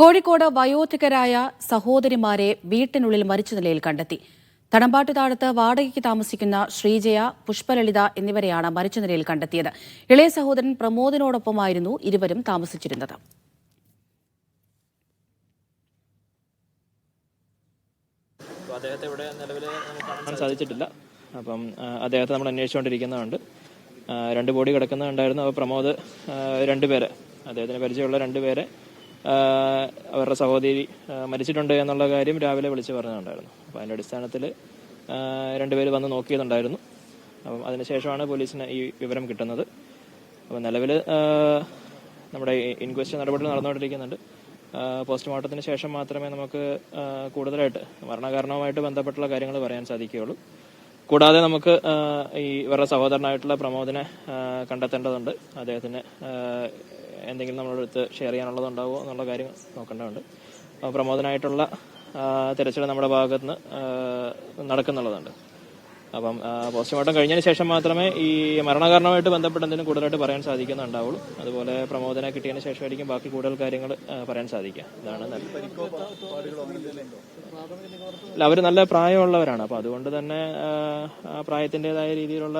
കോഴിക്കോട് വയോധികരായ സഹോദരിമാരെ വീട്ടിനുള്ളിൽ മരിച്ച നിലയിൽ കണ്ടെത്തി. തടമ്പാട്ട് താഴത്ത് വാടകയ്ക്ക് താമസിക്കുന്ന ശ്രീജയ പുഷ്പലളിത എന്നിവരെയാണ് മരിച്ച നിലയിൽ കണ്ടെത്തിയത്. ഇളയ സഹോദരൻ പ്രമോദിനോടൊപ്പമായിരുന്നു ഇരുവരും താമസിച്ചിരുന്നത്. അദ്ദേഹത്തെ ഇവിടെ നിലവിൽ കാണാൻ സാധിച്ചിട്ടില്ല. അപ്പം അദ്ദേഹത്തെ നമ്മൾ അന്വേഷിച്ചുകൊണ്ടിരിക്കുന്നതുണ്ട്. രണ്ട് ബോഡി കിടക്കുന്നുണ്ടായിരുന്നു അപ്പോൾ പ്രമോദ് രണ്ടുപേരെ അദ്ദേഹത്തിന് പരിചയമുള്ള രണ്ടുപേരെ അവരുടെ സഹോദരി മരിച്ചിട്ടുണ്ട് എന്നുള്ള കാര്യം രാവിലെ വിളിച്ച് പറഞ്ഞിട്ടുണ്ടായിരുന്നു. അപ്പോൾ അതിന്റെ അടിസ്ഥാനത്തിൽ രണ്ടുപേര് വന്ന് നോക്കിയതുണ്ടായിരുന്നു. അപ്പം അതിനുശേഷമാണ് പോലീസിന് ഈ വിവരം കിട്ടുന്നത്. അപ്പം നിലവിൽ നമ്മുടെ ഇൻക്വസ്റ്റ് നടപടികൾ നടന്നുകൊണ്ടിരിക്കുന്നുണ്ട്. പോസ്റ്റ്മോർട്ടത്തിന് ശേഷം മാത്രമേ നമുക്ക് കൂടുതലായിട്ട് മരണകാരണവുമായിട്ട് ബന്ധപ്പെട്ടുള്ള കാര്യങ്ങൾ പറയാൻ സാധിക്കുകയുള്ളൂ. കൂടാതെ നമുക്ക് ഈ ഇവരുടെ സഹോദരനായിട്ടുള്ള പ്രമോദിനെ കണ്ടെത്തേണ്ടതുണ്ട്. അദ്ദേഹത്തിന് എന്തെങ്കിലും നമ്മുടെ അടുത്ത് ഷെയർ ചെയ്യാനുള്ളതുണ്ടാവുമോ എന്നുള്ള കാര്യം നോക്കേണ്ടതുണ്ട്. പ്രമോദനായിട്ടുള്ള തിരച്ചിൽ നമ്മുടെ ഭാഗത്ത് നിന്ന് നടക്കുന്നുള്ളതുണ്ട്. അപ്പം പോസ്റ്റ്മോർട്ടം കഴിഞ്ഞതിന് ശേഷം മാത്രമേ ഈ മരണകാരണമായിട്ട് ബന്ധപ്പെട്ട് എന്തെങ്കിലും കൂടുതലായിട്ട് പറയാൻ സാധിക്കുന്നുണ്ടാവുള്ളൂ. അതുപോലെ പ്രമോദന കിട്ടിയതിന് ശേഷമായിരിക്കും ബാക്കി കൂടുതൽ കാര്യങ്ങൾ പറയാൻ സാധിക്കുക. ഇതാണ് അല്ല അവർ നല്ല പ്രായമുള്ളവരാണ്. അപ്പോൾ അതുകൊണ്ട് തന്നെ പ്രായത്തിന്റെതായ രീതിയിലുള്ള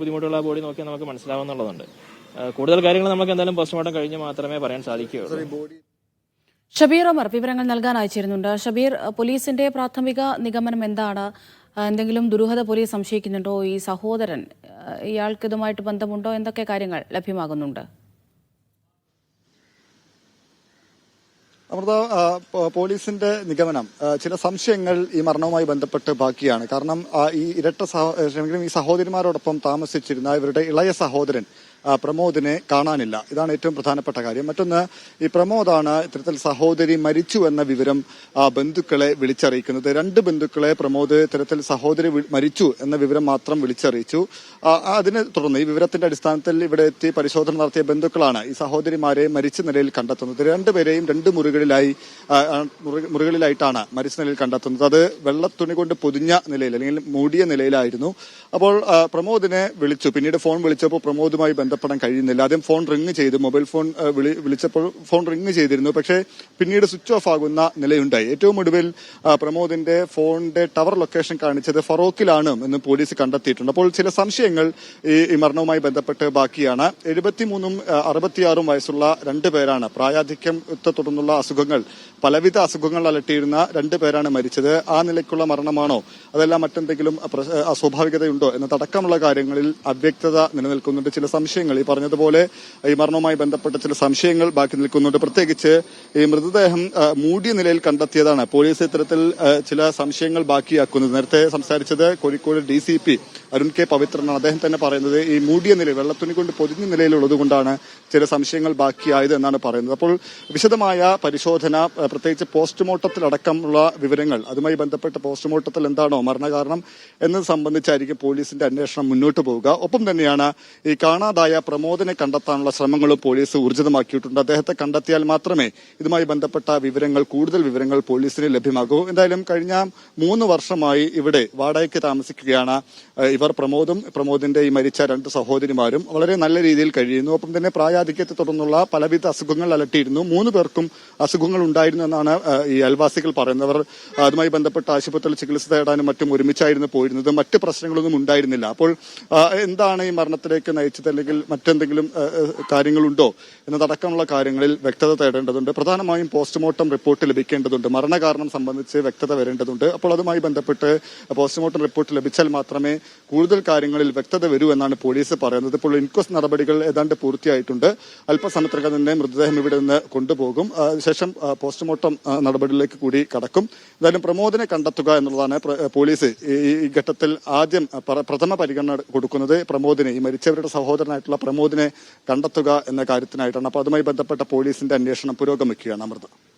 ബുദ്ധിമുട്ടുള്ള ബോഡി നോക്കിയാൽ നമുക്ക് മനസ്സിലാവുന്നുള്ളതുണ്ട്. കൂടുതൽ കാര്യങ്ങൾ നമുക്ക് എന്തായാലും പോസ്റ്റ്മോർട്ടം കഴിഞ്ഞ് മാത്രമേ പറയാൻ സാധിക്കുകയുള്ളൂ. ഷബീർ അമർ വിവരങ്ങൾ നൽകാൻ അയച്ചിരുന്നുണ്ട് ഷബീർ പോലീസിന്റെ പ്രാഥമിക നിഗമനം എന്താണ്? എന്തെങ്കിലും ദുരൂഹത പോലീസ് സംശയിക്കുന്നുണ്ടോ? ഈ സഹോദരൻ ഇയാൾക്ക് ഇതുമായിട്ട് ബന്ധമുണ്ടോ? എന്തൊക്കെ കാര്യങ്ങൾ ലഭ്യമാകുന്നുണ്ട്? അമൃത പോലീസിന്റെ നിഗമനം. ചില സംശയങ്ങൾ ഈ മരണവുമായി ബന്ധപ്പെട്ട് ബാക്കിയാണ്. കാരണം ഈ ഇരട്ട സഹ- ഈ സഹോദരിമാരോടൊപ്പം താമസിച്ചിരുന്ന ഇവരുടെ ഇളയ സഹോദരൻ പ്രമോദിനെ കാണാനില്ല. ഇതാണ് ഏറ്റവും പ്രധാനപ്പെട്ട കാര്യം. മറ്റൊന്ന് ഈ പ്രമോദാണ് ഇത്തരത്തിൽ സഹോദരി മരിച്ചു എന്ന വിവരം ബന്ധുക്കളെ വിളിച്ചറിയിക്കുന്നത്. രണ്ട് ബന്ധുക്കളെ പ്രമോദ് ഇത്തരത്തിൽ സഹോദരി മരിച്ചു എന്ന വിവരം മാത്രം വിളിച്ചറിയിച്ചു. അതിനെ തുടർന്ന് ഈ വിവരത്തിന്റെ അടിസ്ഥാനത്തിൽ ഇവിടെ എത്തി പരിശോധന നടത്തിയ ബന്ധുക്കളാണ് ഈ സഹോദരിമാരെ മരിച്ച നിലയിൽ കണ്ടെത്തുന്നത്. രണ്ടുപേരെയും രണ്ട് മുറികളിലായി മുറികളിലായിട്ടാണ് മരിച്ച നിലയിൽ കണ്ടെത്തുന്നത്. അത് വെള്ളത്തുണി കൊണ്ട് പൊതിഞ്ഞ നിലയിൽ അല്ലെങ്കിൽ മൂടിയ നിലയിലായിരുന്നു. അപ്പോൾ പ്രമോദിനെ വിളിച്ചു. പിന്നീട് ഫോൺ വിളിച്ചപ്പോൾ പ്രമോദുമായി ബന്ധപ്പെടാൻ കഴിയുന്നില്ല. ആദ്യം ഫോൺ റിങ് ചെയ്ത്. മൊബൈൽ ഫോൺ വിളി വിളിച്ചപ്പോൾ ഫോൺ റിങ് ചെയ്തിരുന്നു. പക്ഷേ പിന്നീട് സ്വിച്ച് ഓഫ് ആകുന്ന നിലയുണ്ടായി. ഏറ്റവും ഒടുവിൽ പ്രമോദിന്റെ ഫോണിന്റെ ടവർ ലൊക്കേഷൻ കാണിച്ചത് ഫറോക്കിലാണ് എന്ന് പോലീസ് കണ്ടെത്തിയിട്ടുണ്ട്. അപ്പോൾ ചില സംശയങ്ങൾ ഈ മരണവുമായി ബന്ധപ്പെട്ട് ബാക്കിയാണ്. എഴുപത്തിമൂന്നും അറുപത്തിയാറും വയസ്സുള്ള രണ്ട് പേരാണ് പ്രായാധിക്യത്തെ തുടർന്നുള്ള അസുഖങ്ങൾ പലവിധ അസുഖങ്ങൾ അലട്ടിയിരുന്ന രണ്ട് പേരാണ് മരിച്ചത്. ആ നിലയ്ക്കുള്ള മരണമാണോ? അതല്ല മറ്റെന്തെങ്കിലും അസ്വാഭാവികതയുണ്ടോ? എന്നതടക്കമുള്ള കാര്യങ്ങളിൽ അവ്യക്തത നിലനിൽക്കുന്നുണ്ട്. ചില സംശയങ്ങൾ ഈ പറഞ്ഞതുപോലെ ഈ മരണവുമായി ബന്ധപ്പെട്ട ചില സംശയങ്ങൾ ബാക്കി നിൽക്കുന്നുണ്ട്. പ്രത്യേകിച്ച് ഈ മൃതദേഹം മൂടിയ നിലയിൽ കണ്ടെത്തിയതാണ്. പോലീസ് ഇത്തരത്തിൽ ചില സംശയങ്ങൾ ബാക്കിയാക്കുന്നത്. നേരത്തെ സംസാരിച്ചത് Kozhikode D C P Arun K പവിത്രനാണ്. അദ്ദേഹം തന്നെ പറയുന്നത് ഈ മൂടിയ നിലയിൽ വെള്ളത്തുണി കൊണ്ട് പൊതിഞ്ഞ നിലയിലുള്ളത് കൊണ്ടാണ് ചില സംശയങ്ങൾ ബാക്കിയായത് എന്നാണ് പറയുന്നത്. അപ്പോൾ വിശദമായ പരിശോധന പ്രത്യേകിച്ച് പോസ്റ്റ്മോർട്ടത്തിലടക്കമുള്ള വിവരങ്ങൾ അതുമായി ബന്ധപ്പെട്ട പോസ്റ്റ്മോർട്ടത്തിൽ എന്താണോ മരണകാരണം എന്നത് സംബന്ധിച്ചായിരിക്കും പോലീസിന്റെ അന്വേഷണം മുന്നോട്ട് പോവുക. ഒപ്പം തന്നെയാണ് ഈ കാണാതായ പ്രമോദനെ കണ്ടെത്താനുള്ള ശ്രമങ്ങളും പോലീസ് ഊർജിതമാക്കിയിട്ടുണ്ട്. അദ്ദേഹത്തെ കണ്ടെത്തിയാൽ മാത്രമേ ഇതുമായി ബന്ധപ്പെട്ട വിവരങ്ങൾ കൂടുതൽ വിവരങ്ങൾ പോലീസിന് ലഭ്യമാകൂ. എന്തായാലും കഴിഞ്ഞ മൂന്ന് വർഷമായി ഇവിടെ വാടകയ്ക്ക് താമസിക്കുകയാണ് ഇവർ പ്രമോദും പ്രമോദിന്റെ ഈ മരിച്ച രണ്ട് സഹോദരിമാരും വളരെ നല്ല രീതിയിൽ കഴിയുന്നു. ഒപ്പം തന്നെ പ്രായാധിക്യത്തെ തുടർന്നുള്ള പലവിധ അസുഖങ്ങൾ അലട്ടിയിരുന്നു. മൂന്ന് പേർക്കും അസുഖങ്ങൾ ഉണ്ടായിരുന്നു എന്നാണ് ഈ അയൽവാസികൾ പറയുന്നത് അവർ അതുമായി ബന്ധപ്പെട്ട ആശുപത്രിയിൽ ചികിത്സ തേടാനും മറ്റും ഒരുമിച്ചായിരുന്നു പോയിരുന്നത്. മറ്റ് പ്രശ്നങ്ങളൊന്നും ഉണ്ടായിരുന്നില്ല. അപ്പോൾ എന്താണ് ഈ മരണത്തിലേക്ക് നയിച്ചത്? അല്ലെങ്കിൽ മറ്റെന്തെങ്കിലും കാര്യങ്ങളുണ്ടോ എന്നതടക്കമുള്ള കാര്യങ്ങളിൽ വ്യക്തത തേടേണ്ടതുണ്ട്. പ്രധാനമായും പോസ്റ്റ്മോർട്ടം റിപ്പോർട്ട് ലഭിക്കേണ്ടതുണ്ട്. മരണകാരണം സംബന്ധിച്ച് വ്യക്തത വരേണ്ടതുണ്ട്. അപ്പോൾ അതുമായി ബന്ധപ്പെട്ട് പോസ്റ്റ്മോർട്ടം റിപ്പോർട്ട് ലഭിച്ചാൽ മാത്രമേ കൂടുതൽ കാര്യങ്ങളിൽ വ്യക്തത വരൂ എന്നാണ് പോലീസ് പറയുന്നത്. ഇപ്പോൾ ഇൻക്വസ്റ്റ് നടപടികൾ ഏതാണ്ട് പൂർത്തിയായിട്ടുണ്ട്. അല്പസമയത്തിനകം തന്നെ മൃതദേഹം ഇവിടെ നിന്ന് കൊണ്ടുപോകും. അതിനുശേഷം പോസ്റ്റ്മോർട്ടം നടപടികളിലേക്ക് കൂടി കടക്കും. എന്തായാലും പ്രമോദിനെ കണ്ടെത്തുക എന്നുള്ളതാണ് പോലീസ് ഈ ഘട്ടത്തിൽ ആദ്യം പ്ര- പ്രഥമ പരിഗണന കൊടുക്കുന്നത് പ്രമോദിനെ ഈ മരിച്ചവരുടെ സഹോദരനായിട്ടുള്ള പ്രമോദിനെ കണ്ടെത്തുക എന്ന കാര്യത്തിനായിട്ടാണ്. അപ്പോൾ അതുമായി ബന്ധപ്പെട്ട പോലീസിന്റെ അന്വേഷണം പുരോഗമിക്കുകയാണ് അമൃത.